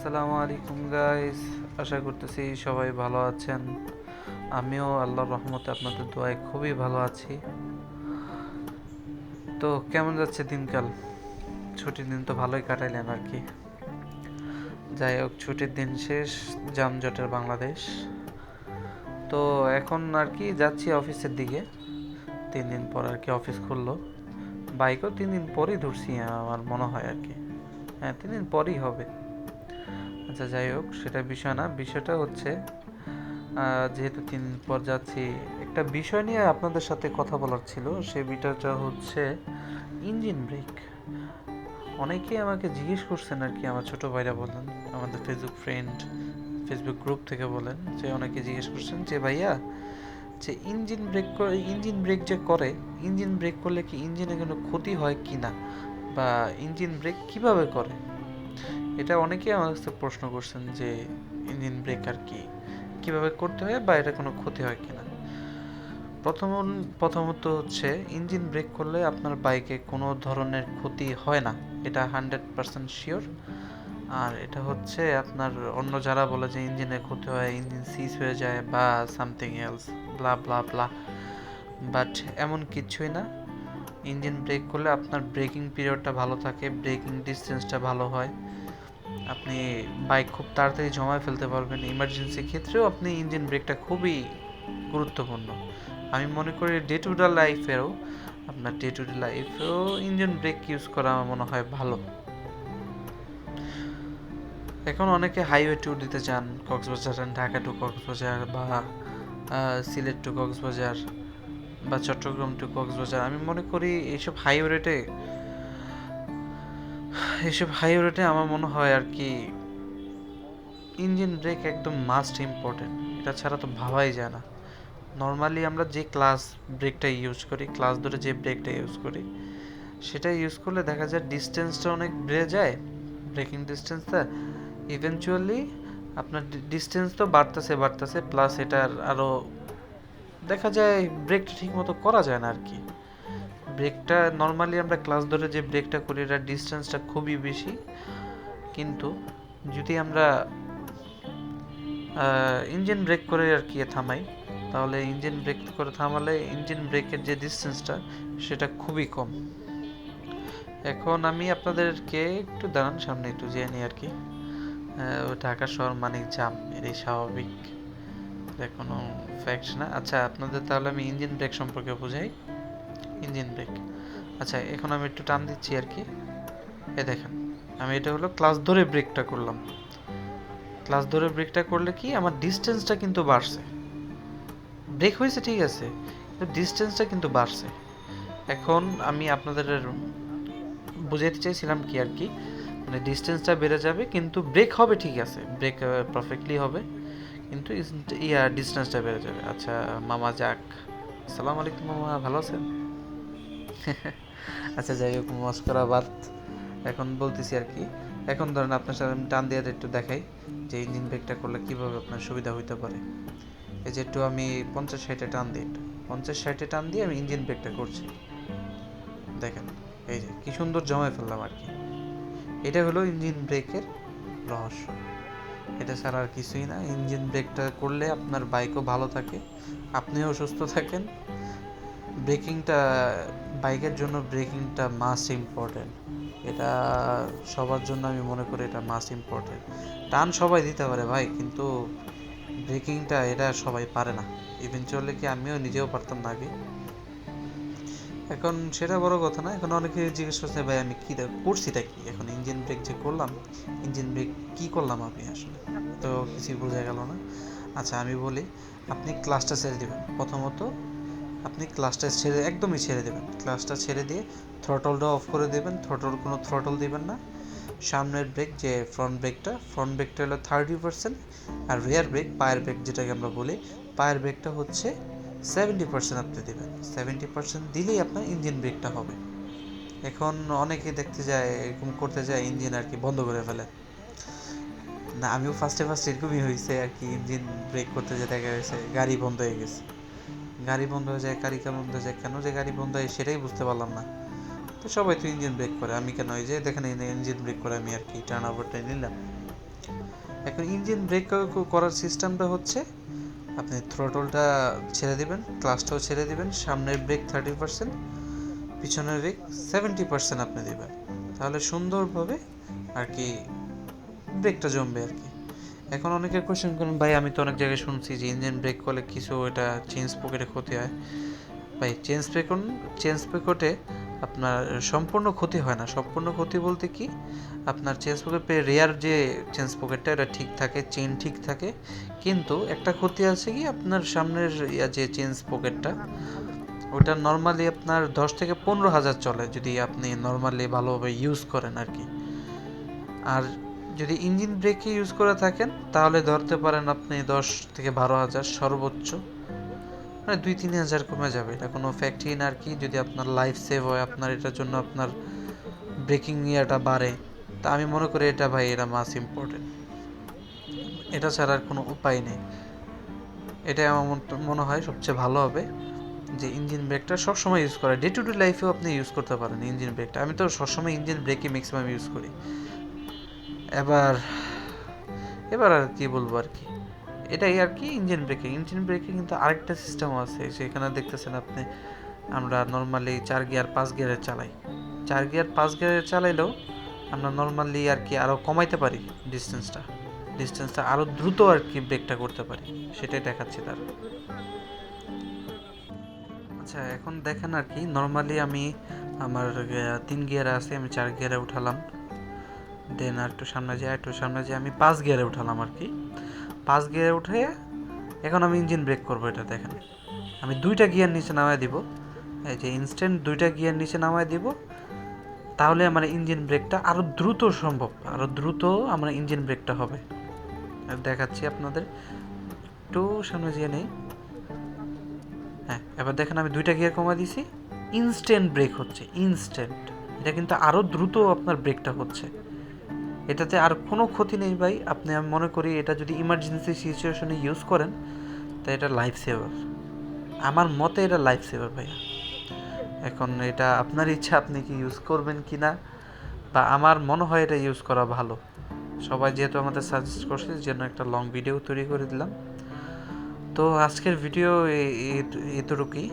আসসালামু আলাইকুম গাইস আশা করতেছি সবাই ভালো আছেন। আমিও আল্লাহর রহমতে আপনাদের দোয়ায় খুবই ভালো আছি। তো কেমন যাচ্ছে দিনকাল? ছুটির দিন তো ভালোই কাটাইলেন আর কি। যাই হোক, ছুটির দিন শেষ, যানজটের বাংলাদেশ। তো এখন আর কি যাচ্ছি অফিসের দিকে। তিন দিন পর আর কি অফিস খুললো। বাইকও তিন দিন পরই ধরছি, আমার মনে হয় আর কি। হ্যাঁ তিন দিন পরই হবে। আচ্ছা যাই হোক, সেটা বিষয় না। বিষয়টা হচ্ছে যেহেতু তিন পর যাচ্ছি, একটা বিষয় নিয়ে আপনাদের সাথে কথা বলার ছিল সেই বিষয়টা হচ্ছে ইঞ্জিন ব্রেক। অনেকেই আমাকে জিজ্ঞেস করছেন আর কি, আমার ছোট ভাইরা বলেন, আমাদের ফেসবুক ফ্রেন্ড ফেসবুক গ্রুপ থেকে বলেন, যে অনেকে জিজ্ঞেস করছেন যে, ভাইয়া, যে ইঞ্জিন ব্রেক করে ইঞ্জিন ব্রেক যে করে, ইঞ্জিন ব্রেক করলে কি ইঞ্জিনে কোনো ক্ষতি হয় কি না বা ইঞ্জিন ব্রেক কীভাবে করে? এটা অনেকেই আমার কাছে প্রশ্ন করছেন যে ইঞ্জিন ব্রেক আর কি, কীভাবে করতে হয় বা এটা কোনো ক্ষতি হয় কিনা? প্রথম, প্রথমত হচ্ছে ইঞ্জিন ব্রেক করলে আপনার বাইকে কোনো ধরনের ক্ষতি হয় না, এটা হান্ড্রেড পার্সেন্ট শিওর আর এটা হচ্ছে আপনার অন্য যারা বলে যে ইঞ্জিনে ক্ষতি হয় ইঞ্জিন সিজ হয়ে যায় বা something else blah blah blah but এমন কিছুই না। ইঞ্জিন ব্রেক করলে আপনার ব্রেকিং পিরিয়ডটা ভালো থাকে, ব্রেকিং ডিস্টেন্সটা ভালো হয়। আপনি বাইক খুব তাড়াতাড়ি জমায় ফেলতে পারবেন। ইমার্জেন্সি ক্ষেত্রেও আপনি ইঞ্জিন ব্রেকটা খুবই গুরুত্বপূর্ণ। আমি মনে করি ডে টু ডে লাইফেও আপনার ডে টু ডে লাইফেও ইঞ্জিন ব্রেক ইউজ করা আমার মনে হয় ভালো। এখন অনেকে হাইওয়ে ট্যুর দিতে চান, কক্সবাজার ঢাকা টু কক্সবাজার বা সিলেট টু কক্সবাজার। বা চট্টগ্রাম টু কক্সবাজার, আমি মনে করি এইসব হাইওয়ে রেটে এইসব হাইওয়ে রেটে আমার মনে হয় আর কি ইঞ্জিন ব্রেক একদম মাস্ট ইম্পর্টেন্ট এটা ছাড়া তো ভাবাই যায় না। নর্মালি আমরা যে ক্লাস ব্রেকটা ইউজ করি ক্লাস ধরে যে ব্রেকটা ইউজ করি, সেটা ইউজ করলে দেখা যায় ডিস্টেন্সটা অনেক বেড়ে যায় ব্রেকিং ডিস্টেন্সটা ইভেনচুয়ালি আপনার ডিস্টেন্স তো বাড়তেছে বাড়তেছে প্লাস এটার আরও দেখা যায় ব্রেকটা ঠিক মতো করা যায় না আর কি। ব্রেকটা নর্মালি আমরা ক্লাস ধরে যে ব্রেকটা করি, এটার ডিস্টেন্সটা খুবই বেশি। কিন্তু যদি আমরা ইঞ্জিন ব্রেক করে আর কি থামাই, তাহলে ইঞ্জিন ব্রেক করে থামালে ইঞ্জিন ব্রেকের যে ডিস্টেন্সটা সেটা খুবই কম। এখন আমি আপনাদেরকে একটু দাঁড়ান, সামনে একটু যেয়ে নিই আর কি। ঢাকা শহর মানিক জাম, এটাই স্বাভাবিক। এটা কোনো ফ্যাক্ট না। আচ্ছা আপনাদের তাহলে আমি ইঞ্জিন ব্রেক সম্পর্কে বোঝাই। ইঞ্জিন ব্রেক আচ্ছা এখন আমি একটু টান দিচ্ছি আর কি। এ দেখেন, আমি এটা হলো ক্লাস ধরে ব্রেকটা করলাম। ক্লাস ধরে ব্রেকটা করলে কি আমার ডিস্টেন্সটা কিন্তু বাড়ছে। ব্রেক হয়েছে, ঠিক আছে ডিস্টেন্সটা কিন্তু বাড়ছে। এখন আমি আপনাদের বুঝাইতে চাইছিলাম কি আর কি মানে ডিস্টেন্সটা বেড়ে যাবে, কিন্তু ব্রেক হবে, ঠিক আছে। ব্রেক পারফেক্টলি হবে। কিন্তু ইয়া ডিস্টেন্সটা বেড়ে যাবে। আচ্ছা মামা যাক। আসসালামু আলাইকুম, মামা, ভালো আছেন? আচ্ছা যাই হোক মস্করা বাদ এখন বলতেছি আর কি, এখন ধরেন আপনার সাথে আমি টান দিয়ে একটু দেখাই যে ইঞ্জিন ব্রেকটা করলে কীভাবে আপনার সুবিধা হইতে পারে। এই যে একটু আমি পঞ্চাশ ষাটে টান দিই একটু। পঞ্চাশ ষাটে টান দিয়ে আমি ইঞ্জিন ব্রেকটা করছি। দেখেন, এই যে, কী সুন্দর জমায় ফেললাম আর কি। এটা হলো ইঞ্জিন ব্রেকের রহস্য। এটা ছাড়া আর কিছুই না। ইঞ্জিন ব্রেকটা করলে আপনার বাইকও ভালো থাকে, আপনিও সুস্থ থাকেন। ব্রেকিংটা বাইকের জন্য ব্রেকিংটা মাস্ট ইম্পর্টেন্ট এটা সবার জন্য আমি মনে করি এটা মাস্ট ইম্পর্টেন্ট টান সবাই দিতে পারে ভাই, কিন্তু ব্রেকিংটা এটা সবাই পারে না। ইভেনচুয়ালি কি আমিও নিজেও পারতাম না আগে। এখন সেটা বড় কথা না, এখন অনেকে জিজ্ঞেস করছে, ভাই, আমি কী করছিটা কি? এখন ইঞ্জিন ব্রেক যে করলাম ইঞ্জিন ব্রেক কি করলাম আমি আসলে? তো কিছুই বোঝা গেল না। আচ্ছা আমি বলি, আপনি ক্লাসটা ছেড়ে দেবেন। প্রথমত, আপনি ক্লাসটা ছেড়ে, একদমই ছেড়ে দেবেন। ক্লাসটা ছেড়ে দিয়ে থ্রটলটা অফ করে দেবেন। থ্রটল কোনো থ্রটল দেবেন না। সামনের ব্রেক যে ফ্রন্ট ব্রেকটা ফ্রন্ট ব্রেকটা হলো থার্টি পার্সেন্ট আর রিয়ার ব্রেক পায়ের ব্রেক যেটাকে আমরা বলি, পায়ের ব্রেকটা হচ্ছে সেভেন্টি পার্সেন্ট আপনি দেবেন। সেভেন্টি পার্সেন্ট দিলেই আপনার ইঞ্জিন ব্রেকটা হবে। এখন অনেকে দেখতে যায়, এরকম করতে যায় ইঞ্জিন আর কি বন্ধ করে ফেলে। না, আমিও ফার্স্টে ফার্স্ট এরকমই হয়েছে আর কি ইঞ্জিন ব্রেক করতে যে দেখা গেছে, গাড়ি বন্ধ হয়ে গেছে। গাড়ি বন্ধ হয়ে যায়, গাড়ি কেন বন্ধ হয়ে যায়, কেন যে গাড়ি বন্ধ হয় সেটাই বুঝতে পারলাম না। তো সবাই তো ইঞ্জিন ব্রেক করে, আমি কেন? এই যে দেখেন ইঞ্জিন ব্রেক করে আমি আর কি টার্ন ওভারটা নিলাম। এখন ইঞ্জিন ব্রেক করার সিস্টেমটা হচ্ছে আপনি থ্রোটলটা ছেড়ে দিবেন ক্লাসটাও ছেড়ে দিবেন, সামনের ব্রেক থার্টি পার্সেন্ট পিছনের ব্রেক সেভেন্টি পার্সেন্ট আপনি দেবেন। তাহলে সুন্দরভাবে আর কি ব্রেকটা জমবে আর কি। এখন অনেকের কোয়েশ্চেন করেন, ভাই, আমি তো অনেক জায়গায় শুনছি যে ইঞ্জিন ব্রেক করলে কিছু এটা চেঞ্জ পকেটে ক্ষতি হয়। ভাই চেঞ্জ পেকন চেঞ্জ পেকটে আপনার সম্পূর্ণ ক্ষতি হয় না। সম্পূর্ণ ক্ষতি বলতে কি? আপনার চেঞ্জ পকেট রেয়ার যে চেঞ্জ পকেটটা এটা ঠিক থাকে চেন ঠিক থাকে। কিন্তু একটা ক্ষতি আছে কি? আপনার সামনের যে চেঞ্জ পকেটটা ওটা নর্মালি আপনার দশ থেকে পনেরো হাজার চলে যদি আপনি নর্মালি ভালোভাবে ইউজ করেন আর কি। আর যদি ইঞ্জিন ব্রেকে ইউজ করে থাকেন, তাহলে ধরতে পারেন আপনি দশ থেকে বারো হাজার সর্বোচ্চ। মানে দুই তিন হাজার কমে যাবে। এটা কোনো ফ্যাক্টরি না আর কি। যদি আপনার লাইফ সেভ হয়, আপনার এটার জন্য আপনার ব্রেকিং ইয়াটা বাড়ে, তা আমি মনে করি এটা ভাই, এটা মাস ইম্পর্টেন্ট এটা ছাড়া আর কোনো উপায় নেই। এটাই আমার মন- মনে হয় সবচেয়ে ভালো হবে, যে ইঞ্জিন ব্রেকটা সবসময় ইউজ করা। ডে টু ডে লাইফেও আপনি ইউজ করতে পারেন ইঞ্জিন ব্রেকটা আমি তো সবসময় ইঞ্জিন ব্রেকই ম্যাক্সিমাম ইউজ করি। এবার এবার আর কি বলব আর কি? এটাই আর কি ইঞ্জিন ব্রেকে ইঞ্জিন ব্রেকে কিন্তু আরেকটা সিস্টেম আছে সেখানে দেখতেছেন আপনি, আমরা নর্মালি চার গিয়ার পাঁচ গিয়ারে চালাই। চার গিয়ার পাঁচ গিয়ারে চালাইলেও আমরা নর্মালি আর কি আরও কমাইতে পারি ডিস্টেন্সটা ডিস্টেন্সটা আরও দ্রুত আর কি ব্রেকটা করতে পারি, সেটাই দেখাচ্ছি তার। আচ্ছা এখন দেখেন আর কি নর্মালি আমি আমার তিন গিয়ারে আছে, আমি চার গিয়ারে উঠালাম। দেন আর একটু সামনে যাই একটু সামনে যাই, আমি পাঁচ গিয়ারে উঠালাম আর কি। পাঁচ গিয়ারে উঠে এখন আমি ইঞ্জিন ব্রেক করব এটা দেখেন। আমি দুইটা গিয়ার নিচে নামায় দিব। এই যে ইনস্ট্যান্ট দুইটা গিয়ার নিচে নামায় দিব। তাহলে আমার ইঞ্জিন ব্রেকটা আরও দ্রুত সম্ভব আরও দ্রুত আমার ইঞ্জিন ব্রেকটা হবে। দেখাচ্ছি আপনাদের। একটু সামনে যেয়ে নেই। হ্যাঁ এবার দেখেন আমি দুইটা গিয়ার কমা দিছি। ইনস্ট্যান্ট ব্রেক হচ্ছে ইনস্ট্যান্ট এটা কিন্তু আরও দ্রুত আপনার ব্রেকটা হচ্ছে। এটাতে আর কোনো ক্ষতি নেই ভাই। আপনি আমি মনে করি এটা যদি ইমার্জেন্সি সিচুয়েশনে ইউজ করেন, তা এটা লাইফ সেভার আমার মতে এটা লাইফ সেভার ভাইয়া। এখন এটা আপনার ইচ্ছা, আপনি কি ইউজ করবেন কি না, বা আমার মনে হয় এটা ইউজ করা ভালো। সবাই যেহেতু আমাদের সাজেস্ট করছে জন্য একটা লং ভিডিও তৈরি করে দিলাম। তো আজকের ভিডিও এতটুকুই।